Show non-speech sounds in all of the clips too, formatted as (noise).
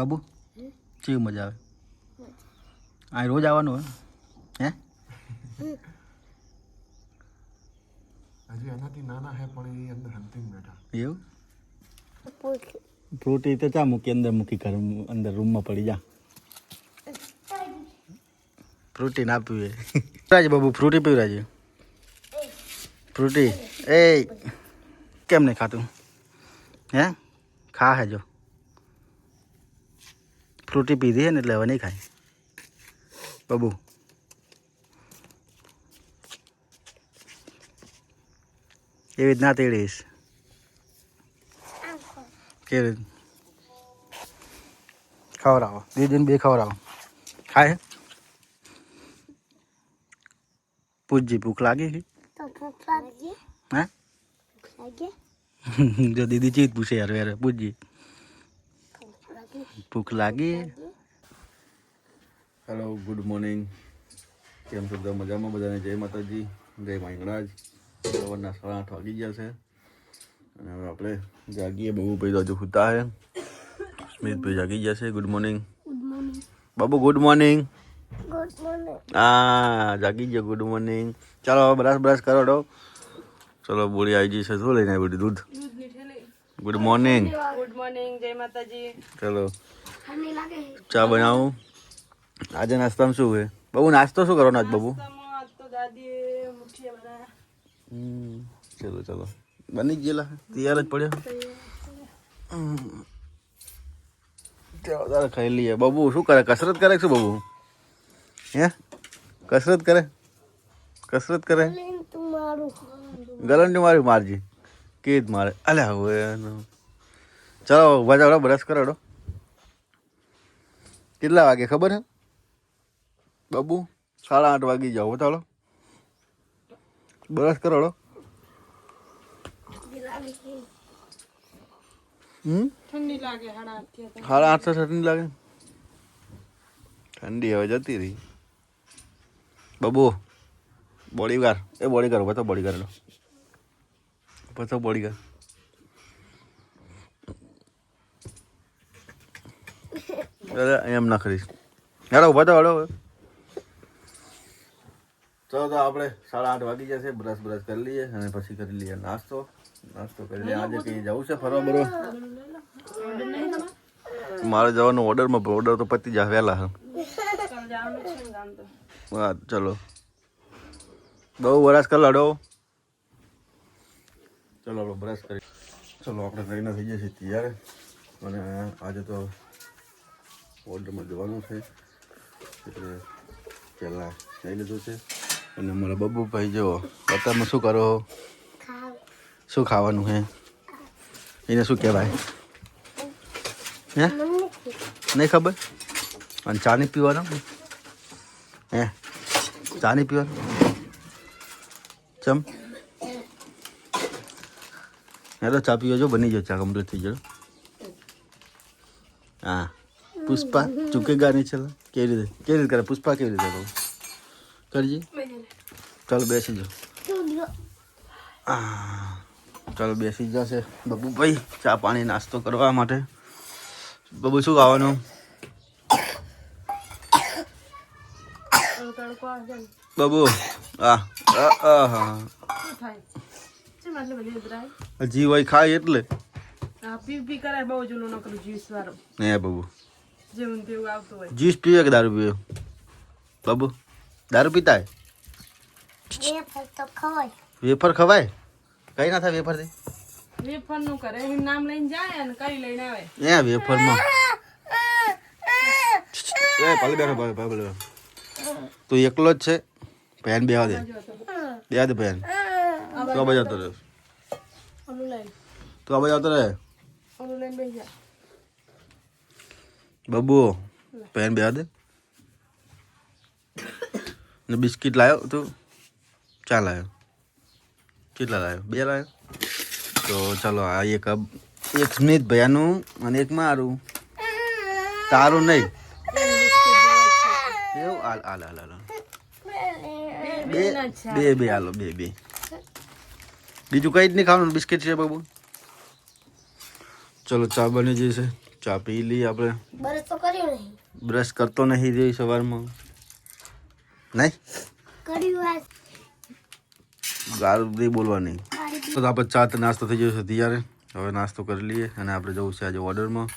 બાબુ? કેવી મજા આવે? આ રોજ આવવાનું હે? હે? હજી એનાથી નાના હે પણ એ અંદર હંતિંગ બેઠા. એવું? ફ્રૂટી તો ચા મૂકી અંદર મૂકી ઘર અંદર રૂમમાં પડી જા. ફ્રૂટી ના પીવે. રાજ બાબુ ફ્રૂટી પીવરાજે? ફ્રૂટી. એ કેમ નહીં ખાતું? હે? ખા હે જો. ફ્રૂટી પીધી છે ને એટલે હવે નહીં ખાય. બબુ. એવી રીતના તેડીશ કેવી રીત? ખવડાવો. દીદીને બે ખવડાવો. ખાય પૂછજી ભૂખ લાગી ગઈ હે? (laughs) જો દીદી ચીજ પૂછે યાર યાર પૂજજી. ભૂખ લાગી હેલો ગુડ મોર્નિંગ કેમ છો બધા? મજામાં? બધાને જય માતાજી. જય માંગણાજ સવારના સાડા આઠ વાગી ગયા છે. અને હવે આપણે જાગીએ. બહુ ભાઈ હજુ સુતા છે સ્મિતભાઈ જાગી ગયા છે. ગુડ મોર્નિંગ બાબુ ગુડ મોર્નિંગ હા જાગી ગયો. ગુડ મોર્નિંગ ચાલો હવે બ્રશ બ્રશ કરો ચલો બોળી આવી છે. શું લઈને આવી બધી દૂધ? ગુડ મોર્નિંગ ગુડ મોર્નિંગ જય માતાજી ચલો ચા બનાવું? આજે નાસ્તામાં શું છે? બબુ નાસ્તો શું કરવાનો આજ બબુ? નાસ્તામાં આજ તો દાદીએ મુઠીયા બનાવ્યા હમ, ચલો ચલો. બની ગયેલા. તૈયાર જ પડ્યો. હમ. ચાલો ખાઈ લઈએ. બબુ શું કરે? કસરત કરે શું બબુ? હે? કસરત કરે? કસરત કરે? ગલન મારી. મારજી. કે જ મારે. અલ્યા હવે. ચાલો ઊભા બ્રશ કરાવડો કેટલા વાગે ખબર હે? બાબુ સાડા આઠ વાગી જાઓ ચાલો બ્રશ કરાવડો. ઠંડી લાગે સાડા આઠસો ઠંડી લાગે. ઠંડી હવે જતી રહી. બબુ બોડીગાર એ બોડીગાર ઊભા તો બોડીગાર તો બોડીગાર અરે એમ ના કરીશ. યાર ઊભા તો હડો ચાલો તો આપણે સાડા આઠ વાગી જશે બ્રશ બ્રશ કરી લઈએ અને પછી કરી લઈએ નાસ્તો. નાસ્તો કરી લઈએ. આજે કઈ જવું છે ફરવા બરવા? મારે જવાનો ઓર્ડરમાં ઓર્ડર તો પતી જાય વહેલા ચાલ તો. હા ચલો. બહુ વરસ કર લડો ચલો આપણે બ્રશ કરી. ચલો, આપણે કરીને થઈ જઈએ છીએ તૈયાર. અને આજે તો ઓર્ડરમાં જવાનું છે. એટલે પહેલાં લઈ લીધું છે. અને મારા બબ્બુભાઈ જો અત્યારમાં શું કરો? શું ખાવાનું હે એને શું કહેવાય? હે? નહીં ખબર? અને ચા નહીં પીવાનું? હે? ચા નહીં પીવાનું? ચમ? હેલો ચા પીવો જો, બની ગયો ચા કમ્પ્લીટ થઈ ગયો. હા. પુષ્પા ચૂકેગા નહીં ચલો કેવી રીતે? કેવી રીતે કરે? પુષ્પા કેવી રીતે કરું? કરજી. ચાલો, બેસી જાઓ. આ ચાલો, બેસી જશે. બબુભાઈ ચા પાણી નાસ્તો કરવા માટે. બબુ, શું ખાવાનું? છે બબુ, હા. હા હજી હોય ખાય એટલે? આ પી પી કરાય બહુ જૂનું ન કરું જ્યુસ વાળો. હે બબુ. જેવું ને તેવું આવતું હોય. જ્યુસ પીવે કે દારૂ પીવે? બાબુ દારૂ પીતા હે વેફર ખવાય? કઈ ના થાય વેફરથી? વેફરનું કરે. એનું નામ લઈને જાય અને કઈ લઈને આવે. એ એ બેઠો તું એકલો જ છે? ભેન બેવા દે. બેવા દે ભેન તો બજાતો બાજુ આવતો રહે ઓલું લઈને તું બાજુ આવતો રહે બબુ ભેન બે દે ને બિસ્કિટ લાવ્યો તું ચા લાવ્યો કેટલા લાવ્યો બે લાવ્યો તો ચાલો આ એક એક સ્મિત ભૈયાનું અને એક મારું તારું નહીં એવું હાલ હાલ હાલ હાલ બે બે બે હાલો બે બે બીજું કઈ જ નહીં ખાવાનું બિસ્કિટ છે બાબુ. ચલો ચા બની જશે ચા પી લઈએ આપણે. બ્રશ તો કર્યો નહીં. બ્રશ કરતો નહીં રહી સવારમાં. નહીં? કર્યું આજ. ગાળ નહીં બોલવાની. તો આપણે ચા તો નાસ્તો થઈ ગયો છે તૈયાર. હવે નાસ્તો કરી લઈએ અને આપણે જવું છે આજે ઓર્ડરમાં.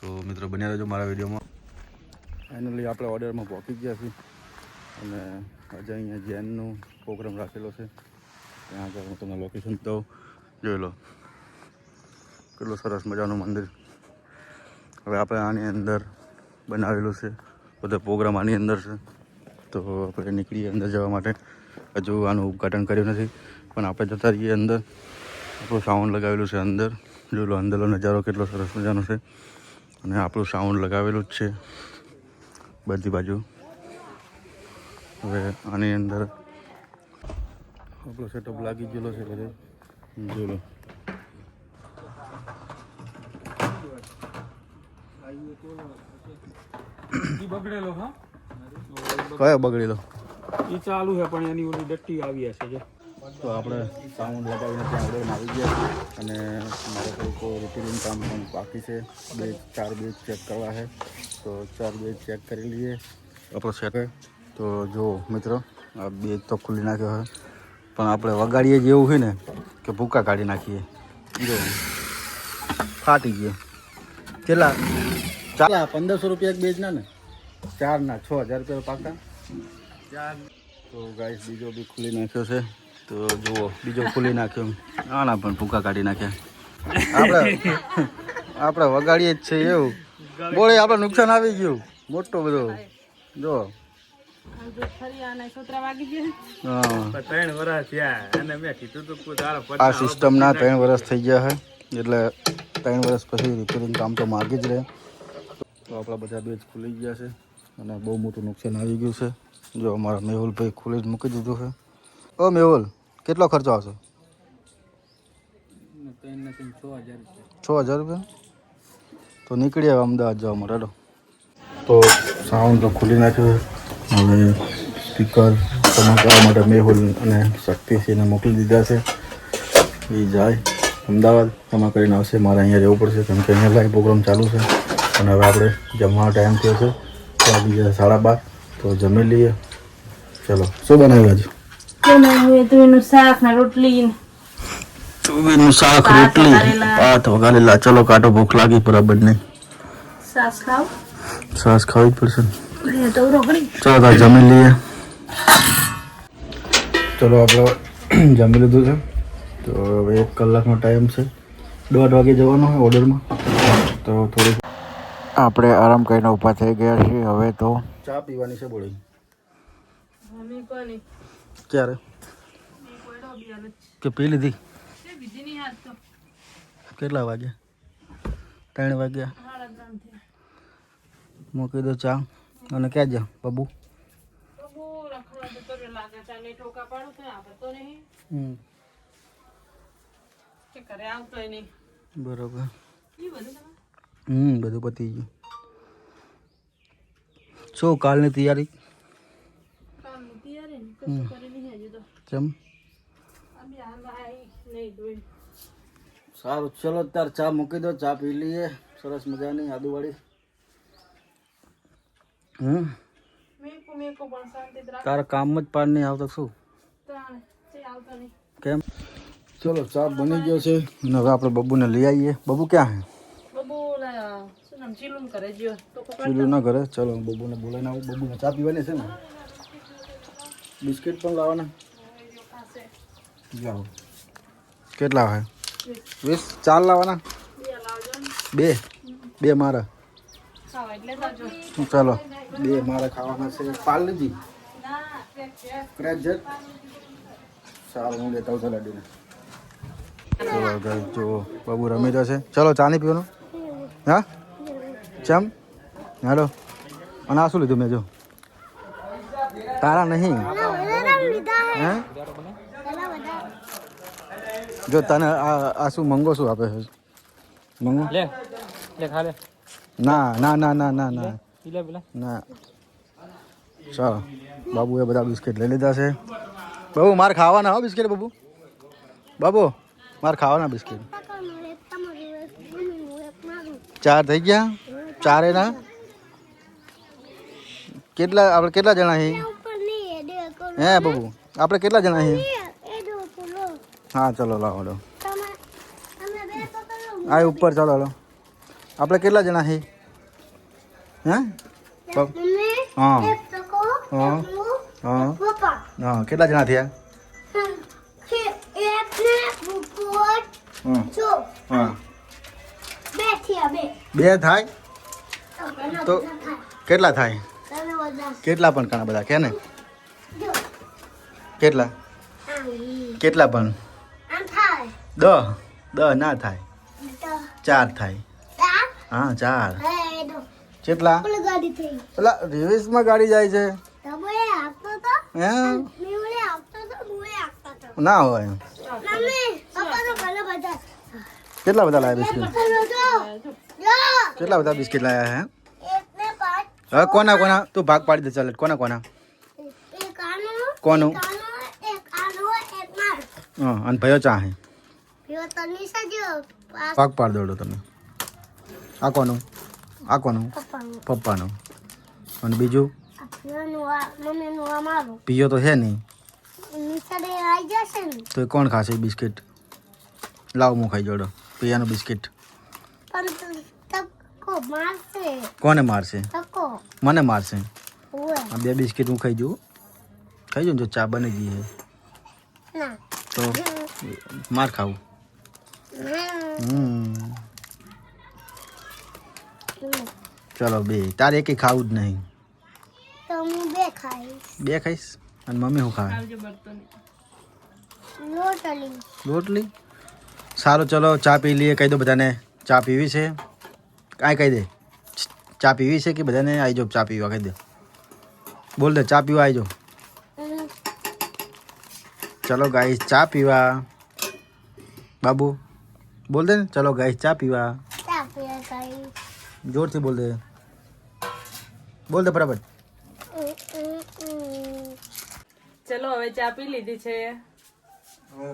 તો મિત્રો બન્યા રહેજો મારા વિડીયોમાં. ફાઇનલી આપણે ઓર્ડરમાં પહોંચી ગયા છીએ. અને આજે અહીંયા જૈનનો પ્રોગ્રામ રાખેલો છે. ત્યાં આગળ હું તમને લોકેશન તો જોઈ લો કેટલું સરસ મજાનું મંદિર. હવે આપણે આની અંદર બનાવેલું છે. બધો પ્રોગ્રામ આની અંદર છે. તો આપણે નીકળીએ અંદર જવા માટે. હજુ આનું ઉદઘાટન કર્યું નથી. પણ આપણે જતા રહીએ અંદર. આપણું સાઉન્ડ લગાવેલું છે અંદર. જોઈ લો અંદરનો નજારો કેટલો સરસ મજાનો છે. અને આપણું સાઉન્ડ લગાવેલું જ છે. બધી બાજુ. હવે આની અંદર આપણો સેટઅપ લાગી ગયેલો છે બધે. જોઈ લો. બગડેલો હા? કયો બગડેલો? એ ચાલુ છે પણ એની ઓલી ડટ્ટી આવી હશે જો. તો આપણે સાઉન્ડ લગાવીને ત્યાં ઓર્ડરમાં આવી ગયા અને મારે થોડુંક રિપેરિંગ કામ પણ બાકી છે. બે ચાર બેચ ચેક કરવા છે. તો ચાર બેચ ચેક કરી લઈએ. આપણો સેટ તો જો મિત્રો આ બેચ તો ખુલ્લી નાખ્યો છે. પણ આપણે વગાડીએ જ એવું હોય ને કે ભૂકા કાઢી નાખીએ. જો ફાટી ગયો. કેટલા? ચાલા પંદરસો રૂપિયા એક બેચના ને? ચાર ના છ હજાર રૂપિયા પાકા. ચાર. તો ગાઈસ બીજો બી ખુલી નાખ્યો છે. તો જુઓ બીજો ખુલી નાખ્યો. આના પણ ભૂકા કાઢી નાખ્યા. આપણે (laughs) આપણે વગાડીએ જ છે એવું. બોલે આપણે નુકસાન આવી ગયું. મોટો બધો. જો આ સિસ્ટમના ત્રણ વર્ષ થઈ ગયા છે. એટલે ત્રણ વર્ષ પછી રિપેરિંગ કામ તો માગી જ રહે. તો આપણા બધા બેચ ખુલી ગયા છે અને બહુ મોટું નુકસાન આવી ગયું છે. જો અમારા મેહુલભાઈ ખુલી જ મૂકી દીધું છે. ઓ મેહુલ કેટલો ખર્ચો આવશે? છ હજાર રૂપિયા? તો નીકળી આવે અમદાવાદ જવા માટે તો સાઉન્ડ તો ખુલી નાખ્યો છે. હવે સ્પીકર ચમકાવવા માટે મેહુલ અને શક્તિસિંહને મોકલી દીધા છે. એ જાય. અમદાવાદ એમાં કરીને આવશે. મારે અહીંયા રહેવું પડશે કેમ કે અહીંયા લાઈવ પ્રોગ્રામ ચાલુ છે. અને હવે આપણે જમવાનો ટાઈમ થયો છે. તો બીજા સાડા બાર. તો જમી લઈએ. ચલો. શું બનાવ્યું ને તુવેરનું શાક રોટલી? ભાત વઘારેલા. ચલો કાઢો ભૂખ લાગી બરાબર નહીં. સાસ ખાવ. પડશે ચાલો જમી લઈએ. ચલો આપણે જમી લીધું છે. તો હવે એક કલાકનો ટાઈમ છે. દોઢ વાગે જવાનો હોય ઓર્ડરમાં તો થોડીક આપણે આરામ કરીને ઊભા થઈ ગયા છીએ. હવે તો ચા પીવાની છે બોલી. ક્યારે. કે પી લીધી? કેટલા વાગ્યા? ત્રણ વાગ્યા? મૂકી દો ચા. અને ક્યાં જા બબુ? બરોબર. ઈ બધું હમ બધું પતી ગયું. શું કાલની તૈયારી? કામની તૈયારી કશું કરી નહીં હજુ તો. કેમ? સારું ચલો તાર ચા મૂકી દો ચા પી લઈએ. સરસ મજાની આદુવાળી. હમ. તારા કામ જ પાર નહીં આવતો શું? કેમ? ચલો ચા બની ગયો છે. અને હવે આપણે બબુને લઈ આવીએ. બબુ ક્યાં હે ચીલું કરે જ્યો તો પકડ ચીલું ના ઘરે. ચલો બબુને બોલાવીને આવું. બબુને ચા પીવાની છે ને? બિસ્કિટ પણ લાવવાના. પાસે લાવો કેટલા હોય? વીસ? ચાર લાવવાના? બે બે. બે મારા. ચાલો બે મારા ખાવાના છે. પાલજી છે સારું હું લેતા આવું લાડીને ચલો જો બાબુ રમી રહ્યો છે. ચલો ચા નહીં પીવાનું? હા? ચમ? હેલો. અને આ શું લીધું મેં જો? તારા નહીં. હે? જો તને આ આ શું મંગો શું આપે છે? મંગો? લે લે ખા લે. ના ના ના ના ના ના. ના. ચાલો બાબુએ બધા બિસ્કિટ લઈ લીધા છે. બાબુ મારે ખાવાના હો બિસ્કિટ બાબુ? બાબુ મારે ખાવાના બિસ્કિટ. ચાર થઈ ગયા? ચારે ના કેટલા આપણે કેટલા જણા છીએ હે બાબુ આપણે કેટલા જણા છીએ હા ચલો લાવો લો તમે તમે બે તો કરો આ ઉપર ચાલો લો આપણે કેટલા જણા હે? હા? એક હા. હા. હા. કેટલા જણા થયા? હા. હા. બે થયા તો. કેટલા થાય? કેટલા પણ ઘણા બધા કે ને? કેટલા? કેટલા પણ? દહ. દહ ના થાય. ચાર થાય. હા ચાર કેટલા? પેલા ગાડી માં ગાડી જાય છે. ના હોય કેટલા બધા લાયા બિસ્કિટ? કેટલા બધા બિસ્કિટ લાયા હે? હવે કોના કોના? તું ભાગ પાડી દે ચાલ કોના કોના? કોનું? હા અને ભયો ચા હે. ભાગ પાડી દોડો તમે. આ કોનું? આ કોનું? પપ્પાનું. પપ્પાનું અને બીજું? આ પીવાનું આ મમ્મીનું આ મારું. પીયો તો છે નહીં નિશા દે આવી જશે ને. તો એ કોણ ખાશે બિસ્કિટ? લાવ હું ખાઈ જોડો. પિયાનું બિસ્કિટ. પણ તું તકો મારશે. કોને મારશે? તકો મને મારશે. ઓય. આ બે બિસ્કિટ હું ખાઈ જઉં. ખાઈ જઉં જો ચા બની ગઈ છે ના. તો માર ખાવું. હમ. ચલો બે તારે એકે ખાવું જ નહીં તો હું બે ખાઈશ બે ખાઈશ અને મમ્મી શું ખાય આવજો બર્તન રોટલી રોટલી સારું ચલો ચા પી લઈએ કહી દો બધાને ચા પીવી છે કાંઈ કહી દે ચા પીવી છે કે બધાને આવી જાઓ ચા પીવા કહી દે બોલ દે ચા પીવા આવી જાઓ હમ. ચલો ગાઈસ ચા પીવા બાબુ બોલ દે ને ચલો ગાઈસ ચા પીવા ચા પીએ ખાઈશ જોરથી બોલ દે બોલ દે બરાબર હમ, હમ, હમ. ચલો હવે ચા પી લીધી છે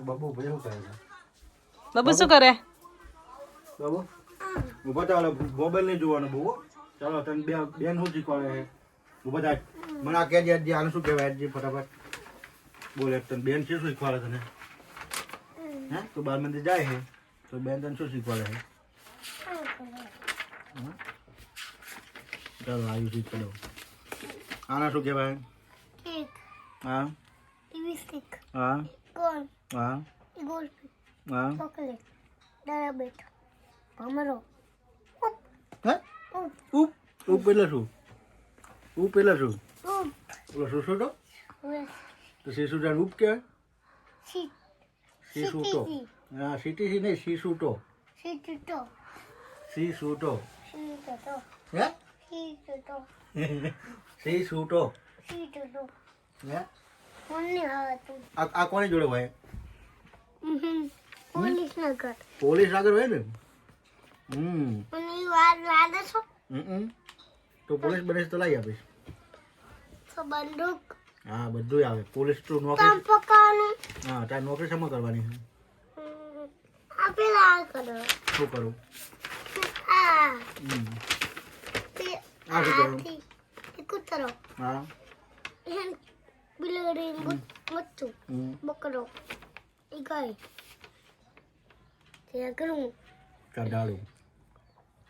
બાબુ ભાઈ શું કરે છે બાબુ શું કરે બાબુ ઊભા ચાલો મોબાઈલ નહીં જોવાનો બહુ ચાલો તને બે બેન શું શીખવાડે છે ઊભા થાય મને આ કહેજે આજે આને શું કહેવાય આજે ફટાફટ બોલ એક તને બેન શું શીખવાડે તને હે તું બાર મંદિર જાય છે તો બેન તને શું શીખવાડે છે ચાલો આવ્યું શીખવાડો આના શું કહેવાય? કેક હા? ટીવી સ્ટિક હા? હા? હા? ચોકલેટ. ડરાબેટ ભમરો. હે? ઉપ. ઉપ? એટલે શું? ઉપ એટલે શું? ઉપ. સુસુટો વેસ તો? શીશુટાને ઉપ કહેવાય? સી શીશુટો. સીટીસી હા સીટીસી નહીં સીટુટો શીશુટો. સીટુટો હે? સીટુટો હે? કોની આ આ કોની જોડે હોય? પોલીસ નગર. પોલીસ આગળ હોય ને? હમ. વાર લાગે છો? હમ. તો પોલીસ બને તો લાવી આપીશ. તો બંદૂક. હા બધું આવે. પોલીસ તો નોકરી હા તારે નોકરી શેમાં કરવાની છે? હમ. કરો. શું કરું? આ હમ તે આ શું કરું આથી તે કૂતરો હા એમ બિલાડી મચ્છું હમ બકરો એ ગાય તે કરું કઢાળું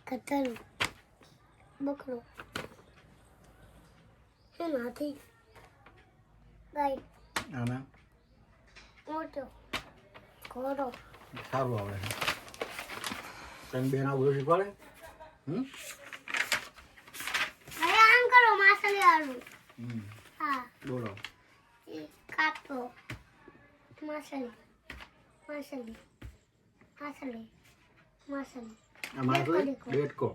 કથરું બકરો એમ હાથી ગાય આના મોટો ઘોડો સારું આવડે છે તને બેન આ શીખવાડે હમ હવે આમ હમ હા બોલો કાપો માછલી માછલી માછલી માછલી આ મારે બેટકો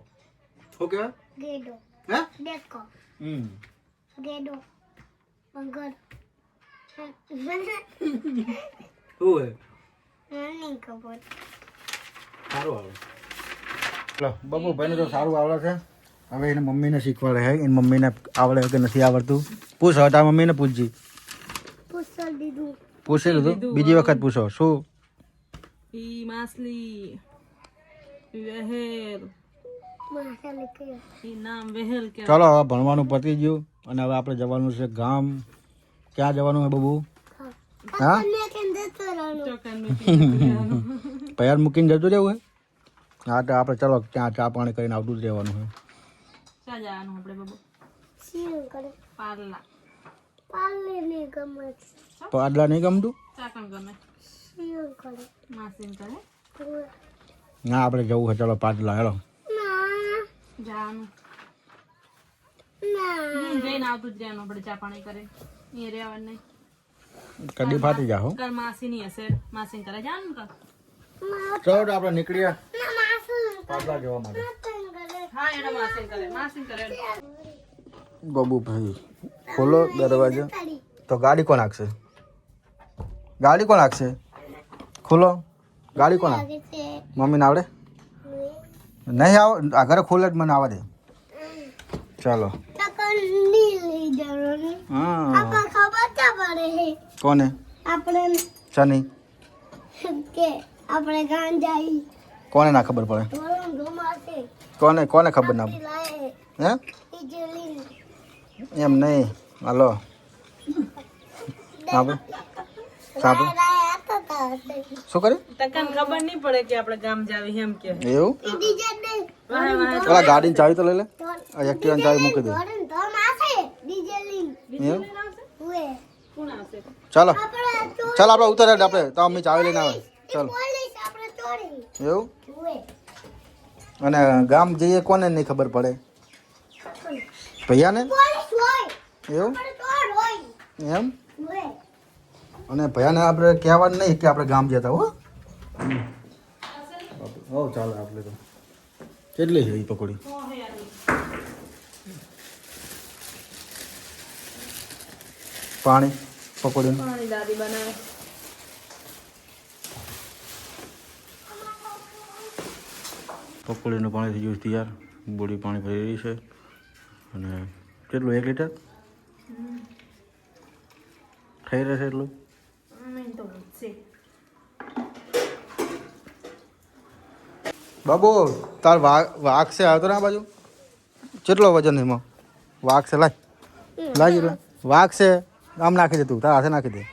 શું કહેવાય ગેડો હે ડેકો હમ ગેડો શું હે નહીં ખબર સારું આવડે બબુ ભાઈને તો સારું આવડે છે. હવે એને મમ્મીને શીખવાડે હે. એની મમ્મીને આવડે કે નથી આવડતું. પૂછ હવે તારા મમ્મીને પૂછજી. પૂછી લીધું બીજી વખત પૂછો. શું? ઈ માછલી. વહેર ચાલો હવે ભણવાનું પતી ગયું અને હવે આપણે જવાનું છે ગામ. ક્યાં જવાનું છે બબુ? હા? પૈયાર (laughs) મૂકીને જતું રહેવું હે? હા તો આપણે ચલો ત્યાં ચા પાણી કરીને આવતું જ રહેવાનું છે ચા જવાનું આપણે બાબુ શિવ કરે પાર્લા પાલે ને ગમે તો આટલા નહીં ગમતું ચા કણ ગમે શિવ કરે માસીન કરે ઉવે. ના આપણે જવું છે ચાલો પાટલા હેલો ના જવાનું ના હમ, જઈને આવતું જ રહેવાનું આપણે ચા પાણી કરે એ રહેવાનું નહીં કદી ફાટી જાઓ કર માસી ની હશે માસી કરે જવાનું કર ચાલો તો આપણે નીકળ્યા ના માસું પાટલા જવા માટે કરે હા એને માસી કરે માસી કરે. બબુ ભાઈ ખોલો દરવાજો. તો ગાડી કોણ હાંકશે ગાડી કોણ હાંકશે ખોલો. ગાડી કોણ મમ્મીને આવડે? નહીં આવ આ ઘરે ખોલે મને આવવા દે. ચાલો. કોને? આપણે શની. કે આપણે ગાન કોને ના ખબર પડે? કોને કોને ખબર ના હે? એમ નહીં. હાલો. તા હશે. શું કરે તકન ખબર નહીં પડે કે આપણે ગામ જાવી એમ કે. એવું? પેલા ગાડીની ચાવી તો લઈ લે. એક્ટિવાની ચાવી મૂકી દે. એવું? આવશે? ચાલો. આપણે ચાલ ઉતરે આપણે તો અમે ચાવી લઈને આવે ચાલો. પોલીસ આપણે ચોરી. એવું? અને ગામ જઈએ કોને નહીં ખબર પડે? ભૈયાને? એવું? એમ? અને ભૈયાને આપણે કહેવાનું નહીં કે આપણે ગામ જતા હો. હો ચાલે આપણે તો. કેટલી છે એ પકોડી? પાણી પકોડીનું. પાણી દાદી બનાવે. પકોડીનું પાણી થઈ ગયું તૈયાર. બોડી પાણી ભરી રહી છે. અને કેટલું, એક લીટર? થઈ રહેશે એટલું? બાબુ, તાર વાઘ વાઘ છે, આવતો ને આ બાજુ? કેટલો વજન એમાં? વાઘ છે, લાય. લાગી વાઘ છે, આમ નાખી દે તું, તારા હાથે નાખી દે.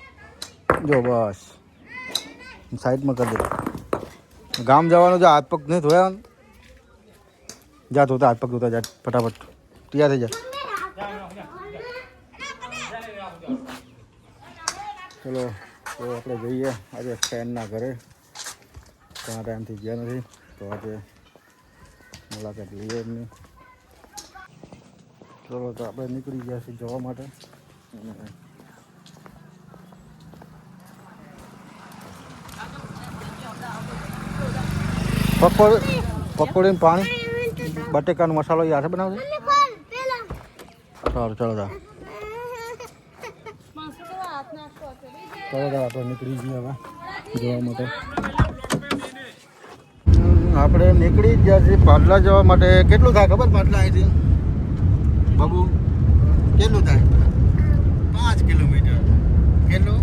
જો બસ. સાઈડમાં કરી દે ગામ જવાનું જો હાથ પગ નહીં ધોયા. જા ધોતા હાથ પગ ધોતા જા, ફટાફટ. તૈયાર થઈ જા. ચલો, તો આપણે જઈએ આજે ફ્રેન્ડના ઘરે. ઘણા ટાઈમથી ગયા નથી, તો આજે મુલાકાત લઈએ એમની. ચલો, તો આપણે નીકળી ગયા છીએ જવા માટે. પકોડ, પકોડીને પાણી. બટેકાનો મસાલો એ હાથે બનાવજો. સારું ચાલો તા ચાલો તા આપણે નીકળી જઈએ હવે જોવા માટે. આપણે નીકળી જ ગયા છીએ પાટલા જવા માટે. કેટલું થાય ખબર પાટલા અહીંથી? બાબુ કેટલું થાય? પાંચ કિલોમીટર. કેટલું?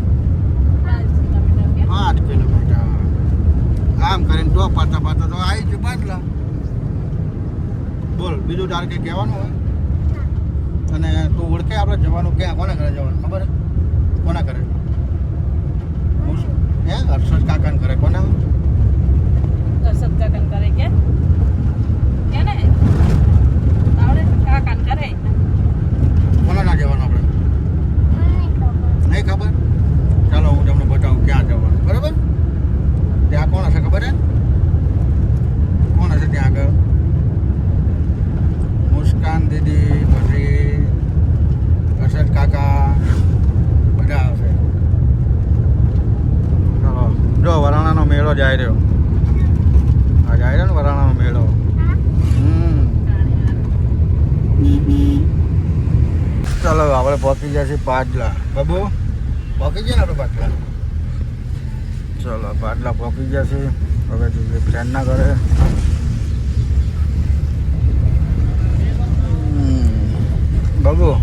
પાંચ કિલોમીટર. આમ કરીને તો પાતા પાતા તો આવી ગયું પાટલા. બોલ બીજું તારે કંઈ કહેવાનું હોય? અને તું ઓળખે આપણે જવાનું ક્યાં? કોના ઘરે જવાનું? ખબર? કોના ઘરે? હું હર્ષદ કાકાને ઘરે. કોના? હર્ષદ કાકન કરે કે? કે ને આવડે કાકન કરે કોના ના જવાનું આપણે? નહીં ખબર? ચાલો હું તમને બતાવું ક્યાં જવાનું. બરાબર? ત્યાં કોણ હશે ખબર હે કોણ હશે ત્યાં આગળ મુસ્કાન દીદી પછી હર્ષદ કાકા, બધા આવશે. ચાલો જો, વરાણાનો મેળો જાય રહ્યો આ જાય રહ્યો ને વરાણાનો મેળો. ચાલો, આપણે પહોંચી ગયા છીએ પાટલા. બાબુ, પહોંચી ગયા ને આપણે પાટલા? ચાલો, પાટલા પહોંચી ગયા છીએ. હવે જઈએ ફ્રેન્ડના ઘરે. બાબુ,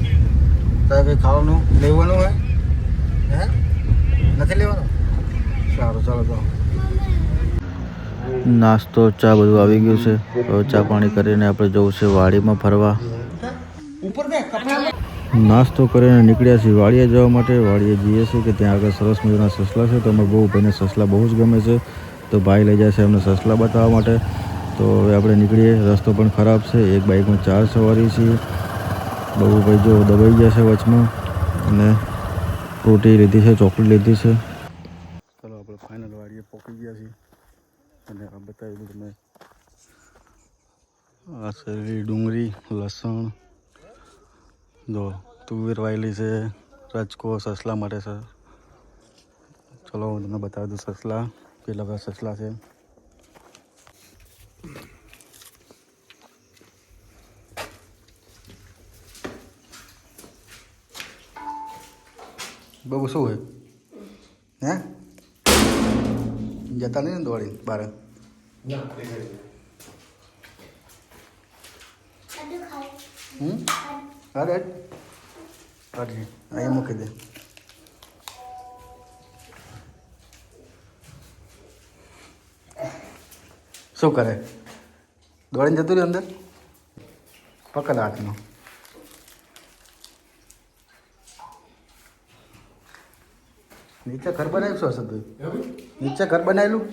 તારે કંઈ ખાવાનું લેવાનું હે હે? નથી લેવાનું? સારું, ચાલો, તો. નાસ્તો, ચા બધું આવી ગયું છે. હવે ચા પાણી કરીને આપણે જવું છે વાડીમાં ફરવા. નાસ્તો કરીને નીકળ્યા છીએ વાડીએ જવા માટે. વાડીએ જઈએ છીએ કે ત્યાં આગળ સરસ મજાના સસલા છે. તો અમે બહુ ભાઈને સસલા બહુ જ ગમે છે. તો ભાઈ લઈ જાય છે અમને સસલા બતાવવા માટે. તો હવે આપણે નીકળીએ. રસ્તો પણ ખરાબ છે. એક બાઇકમાં ચાર સવારી છીએ. બહુ ભાઈ જો દબાઈ ગયા છે વચમાં અને રોટી લીધી છે, ચોકલેટ લીધી છે. ચલો આપણે ફાઇનલ વાડીએ પહોંચી ગયા છીએ. અને આ બતાવી દઉં તમે આ શેરડી ડુંગળી, લસણ, જો તુવેર વાયેલી છે રજકો સસલા માટે છે. ચલો હું તમને બતાવી દઉં સસલા પેલા બધા સસલા છે. બબુ શું હોય? હે? જતા નહીં ને દોડી બાર? હમ? અરે અરે. અહીંયા મૂકી દે. શું કરે? દોડીને જતું રહ્યું અંદર? પકડ હાથનો નીચે ઘર બનાવ્યું શું હશે નીચે ઘર બનાવેલું?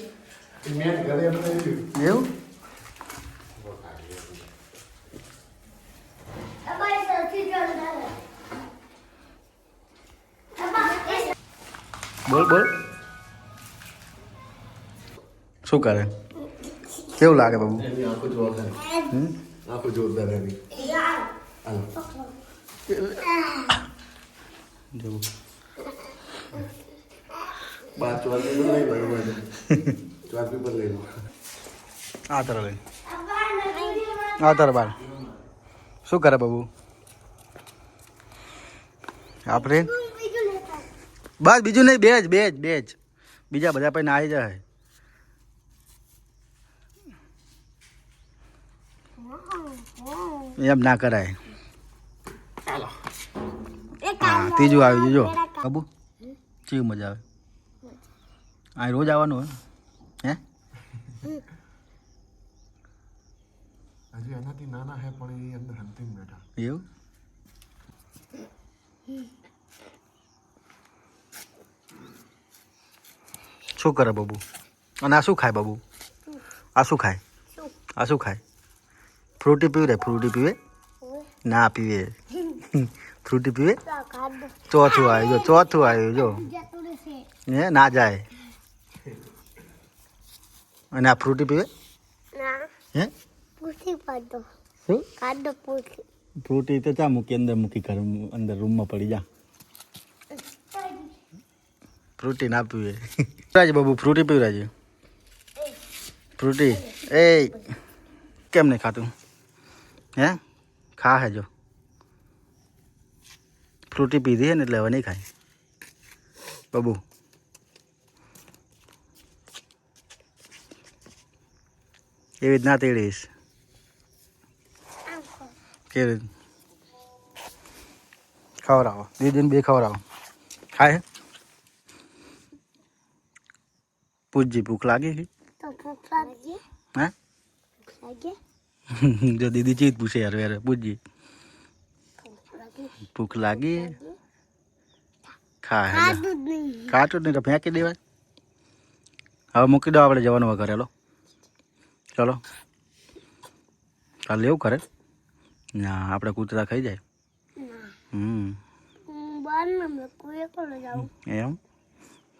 એવું અમારી સૌથી જોરદાર બોલ બોલ. શું કરે? કેવું લાગે બાબુ? હમ? જેવું આ તર લઈ. આ તારા બાર. શું કરે બાબુ? આપણે? બસ બીજું નહીં બે જ બે જ બે જ બીજા બધા પછી આવી જાય. એમ ના કરાય. હા ત્રીજું આવી જજો. બાબુ કેવી મજા આવે? આ રોજ આવવાનું હોય. હે? હજી એનાથી નાના હે પણ એ અંદર હંતિંગ બેઠા. એવું? શું કરે બાબુ? અને આ શું ખાય બાબુ? આ શું ખાય? આ શું ખાય? ફ્રૂટી પીવે રે ફ્રૂટી પીવે? ના પીવે. ફ્રૂટી પીવે? ચોથું આવ્યું જો ચોથું આવ્યું જો. હે ના જાય. અને આ ફ્રૂટી પીવે? હે? ફ્રૂટી તો ચા મૂકી અંદર મૂકી ઘર અંદર રૂમમાં પડી જા. ફ્રૂટી ના પીવે. રાજ બાબુ ફ્રૂટી પીવરાજે? ફ્રૂટી. એ કેમ નહીં ખાતું? હે? ખા હે જો. ફ્રૂટી પીધી હે ને એટલે હવે નહીં ખાય. બાબુ એવી રીતના તેડીશ કેવી ખવડાવો. દીદીને બે ખવડાવો. ખાય? પૂછજી ભૂખ લાગી હે? (laughs) જો દીદી ચીજ પૂછે યાર યાર પૂછજી ભૂખ લાગી? ખા કાચું નહીં. તો ફેંકી દેવાય. હવે મૂકી દો આપણે જવાનું હોય ઘરે લો ચલો. કાલે એવું કરે? ના આપણે કૂતરા ખાઈ જાય. હમ. એમ?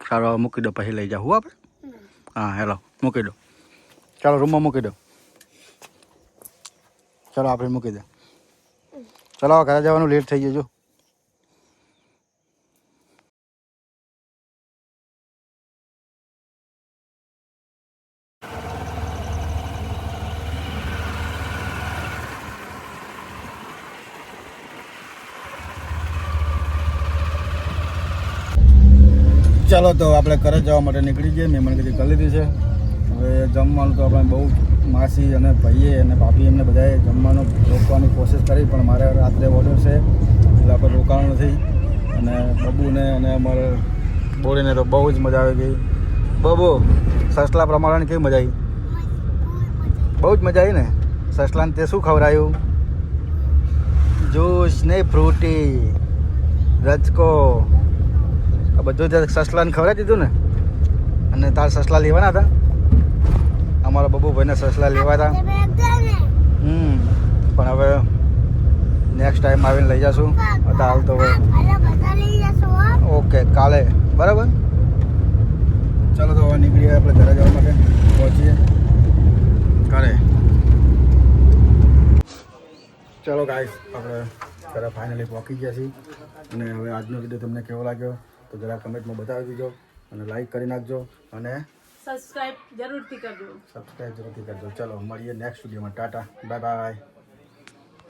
સારું મૂકી દો પછી લઈ જાઉં આપણે હા હેલો મૂકી દો. ચાલો રૂમમાં મૂકી દો. ચાલો આપણે મૂકી દે. ચલો ઘરે જવાનું લેટ થઈ ગયું જો. ચાલો તો આપણે ઘરે જવા માટે નીકળી ગયા મહેમાન કીધી કરી લીધી છે. હવે જમવાનું તો આપણે બહુ માસી અને ભાઈએ અને ભાભી એમને બધાએ જમવાનું રોકવાની કોશિશ કરી, પણ મારે રાત્રે ઓર્ડર છે. એટલે આપણે રોકાવાનું નથી. અને બબુને અને અમારે બોલીને તો બહુ જ મજા આવી ગઈ. બબુ, સસલા પ્રમાણે કેવી મજા આવી? બહુ જ મજા આવી ને? સસલાને તે શું ખવડાયું? જ્યુસ ને ફ્રૂટી રચકો આ બધું તે સસલાને ખવડાવી દીધું ને અને તાર સસલા લેવાના હતા. અમારા બબુભાઈને સસલા લેવા હતા હમ પણ હવે નેક્સ્ટ ટાઈમ આવીને લઈ જશું. અત્યારે હાલ તો હવે ઓકે કાલે. બરાબર? ચાલો તો હવે નીકળીએ આપણે ઘરે જવા માટે. પહોંચીએ. ઘરે ચાલો ગાઈસ આપણે ઘરે ફાઇનલી પહોંચી ગયા છીએ. અને હવે આજનો વીડિયો તમને કેવો લાગ્યો? તો જરા કમેન્ટમાં બતાવી દીજો અને લાઈક કરી નાખજો અને સબસ્ક્રાઇબ જરૂરથી કરજો. સબસ્ક્રાઇબ જરૂરથી કરજો. ચલો મળીએ નેક્સ્ટ વિડીયોમાં ટાટા. Bye bye